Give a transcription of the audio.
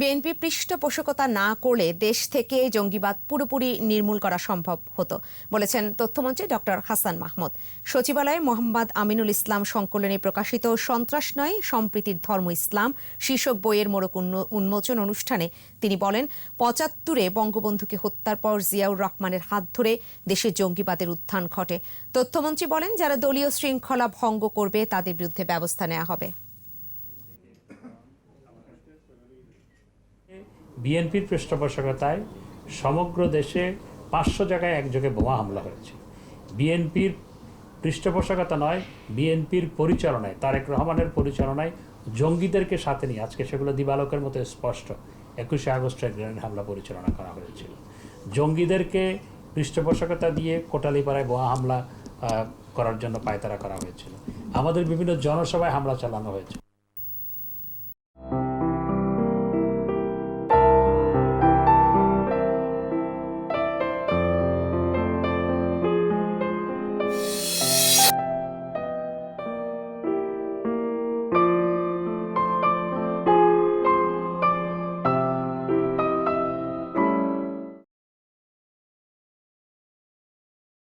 BNP পৃষ্ঠপোষকতা না করলে দেশ থেকে জঙ্গিবাদ পুরোপুরি নির্মূল করা সম্ভব হতো, বলেছেন তথ্যমন্ত্রী ডক্টর হাসান মাহমুদ। সচিবালয়ে মোহাম্মদ আমিনুল ইসলাম সংকলনে প্রকাশিত সন্ত্রাস নয়, সম্প্রীতির ধর্ম ইসলাম শীর্ষক বইয়ের মোড়ক উন্মো- উন্মোচন অনুষ্ঠানে তিনি বলেন, পঁচাত্তরে বঙ্গবন্ধুকে হত্যার পর জিয়াউর রহমানের হাত ধরে দেশে জঙ্গিবাদের উত্থান ঘটে। তথ্যমন্ত্রী বলেন, যারা দলীয় শৃঙ্খলা ভঙ্গ করবে তাদের বিরুদ্ধে ব্যবস্থা নেওয়া হবে। বিএনপির পৃষ্ঠপোষকতায় সমগ্র দেশে পাঁচশো জায়গায় একযোগে বোমা হামলা হয়েছে। বিএনপির পৃষ্ঠপোষকতা নয়, বিএনপির পরিচালনায়, তারেক রহমানের পরিচালনায় জঙ্গিদেরকে সাথে নিয়ে, আজকে সেগুলো দিবালোকের মতো স্পষ্ট, একুশে আগস্টের গ্রেনেড হামলা পরিচালনা করা হয়েছিল। জঙ্গিদেরকে পৃষ্ঠপোষকতা দিয়ে কোটালিপাড়ায় বোমা হামলা করার জন্য পায়তারা করা হয়েছিল। আমাদের বিভিন্ন জনসভায় হামলা চালানো হয়েছে।